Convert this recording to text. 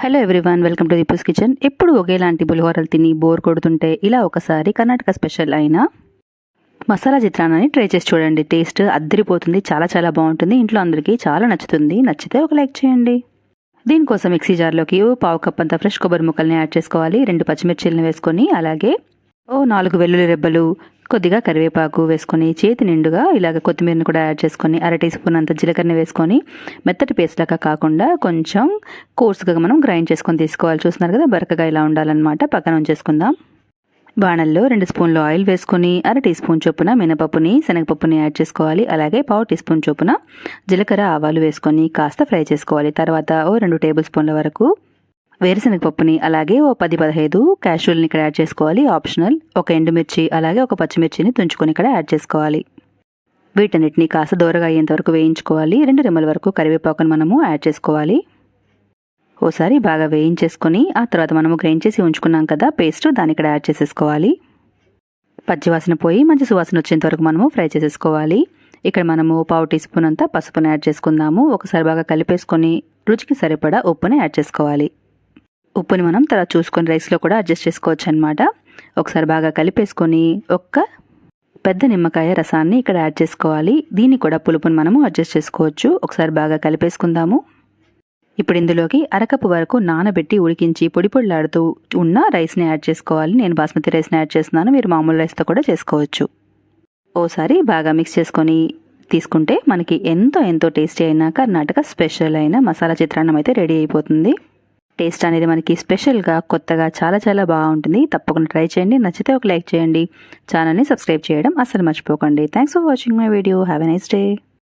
Hello everyone welcome to Deepu's kitchen ఎప్పుడు ఒకేలాంటి పులిహోరలు తిని బోర్ కొడుతుంటే ఇలా ఒకసారి కర్ణాటక స్పెషల్ అయిన మసాలా చిత్రాన్ని ట్రై చేసి చూడండి. టేస్ట్ అద్దరిపోతుంది చాలా చాలా బాగుంటుంది. ఇంట్లో అందరికీ చాలా నచ్చుతుంది. నచ్చితే ఒక లైక్ చేయండి. దీనికోసం మిక్సీ జార్లోకి ఓ పావు కప్ అంత ఫ్రెష్ కొబ్బరి ముక్కల్ని యాడ్ చేసుకోవాలి. రెండు పచ్చిమిర్చిలను వేసుకొని అలాగే ఓ నాలుగు వెల్లుల్లి రెబ్బలు కొద్దిగా కరివేపాకు వేసుకొని చేతి నిండుగా ఇలాగ కొత్తిమీరని కూడా యాడ్ చేసుకొని అర టీ స్పూన్ అంత జీలకర్రని వేసుకొని మెత్తటి పేస్ట్ లాగా కాకుండా కొంచెం కోర్సుగా మనం గ్రైండ్ చేసుకొని తీసుకోవాలి. చూస్తున్నారు కదా బరకగా ఇలా ఉండాలన్నమాట. పక్కన ఉంచేసుకుందాం. బాణల్లో రెండు స్పూన్లు ఆయిల్ వేసుకొని అర టీ స్పూన్ చొప్పున మినపప్పుని శనగపప్పుని యాడ్ చేసుకోవాలి. అలాగే పావు టీ స్పూన్ చొప్పున జీలకర్ర ఆవాలు వేసుకొని కాస్త ఫ్రై చేసుకోవాలి. తర్వాత ఓ రెండు టేబుల్ స్పూన్ల వరకు వేరుశనగ పప్పుని అలాగే ఓ పది పదహైదు క్యాషువల్ని ఇక్కడ యాడ్ చేసుకోవాలి. ఆప్షనల్ ఒక ఎండుమిర్చి అలాగే ఒక పచ్చిమిర్చిని తుంచుకొని ఇక్కడ యాడ్ చేసుకోవాలి. వీటన్నిటిని కాస్త దూరగా అయ్యేంత వరకు వేయించుకోవాలి. రెండు రెమ్మల వరకు కరివేపాకును మనము యాడ్ చేసుకోవాలి. ఓసారి బాగా వేయించేసుకొని ఆ తర్వాత మనము గ్రైండ్ చేసి ఉంచుకున్నాం కదా పేస్ట్ దాన్ని ఇక్కడ యాడ్ చేసేసుకోవాలి. పచ్చివాసన పోయి మంచి సువాసన వచ్చేంత వరకు మనము ఫ్రై చేసేసుకోవాలి. ఇక్కడ మనము పావు టీ స్పూన్ అంతా పసుపుని యాడ్ చేసుకుందాము. ఒకసారి బాగా కలిపేసుకొని రుచికి సరిపడా ఉప్పుని యాడ్ చేసుకోవాలి. ఉప్పుని మనం తర్వాత చూసుకొని రైస్లో కూడా అడ్జస్ట్ చేసుకోవచ్చు అనమాట ఒకసారి బాగా కలిపేసుకొని ఒక్క పెద్ద నిమ్మకాయ రసాన్ని ఇక్కడ యాడ్ చేసుకోవాలి. దీన్ని కూడా పులుపుని మనము అడ్జస్ట్ చేసుకోవచ్చు. ఒకసారి బాగా కలిపేసుకుందాము. ఇప్పుడు ఇందులోకి అరకప్పు వరకు నానబెట్టి ఉడికించి పొడి పొడిలాడుతూ ఉన్న రైస్ని యాడ్ చేసుకోవాలి. నేను బాస్మతి రైస్ని యాడ్ చేస్తున్నాను. మీరు మామూలు రైస్తో కూడా చేసుకోవచ్చు. ఓసారి బాగా మిక్స్ చేసుకొని తీసుకుంటే మనకి ఎంతో ఎంతో టేస్టీ అయిన కర్ణాటక స్పెషల్ అయిన మసాలా చిత్రాన్నం అయితే రెడీ అయిపోతుంది. టేస్ట్ అనేది మనకి స్పెషల్గా కొత్తగా చాలా చాలా బాగుంటుంది. తప్పకుండా ట్రై చేయండి. నచ్చితే ఒక లైక్ చేయండి. ఛానల్ని సబ్స్క్రైబ్ చేయడం అస్సలు మర్చిపోకండి. Thanks for watching my video. Have a nice day.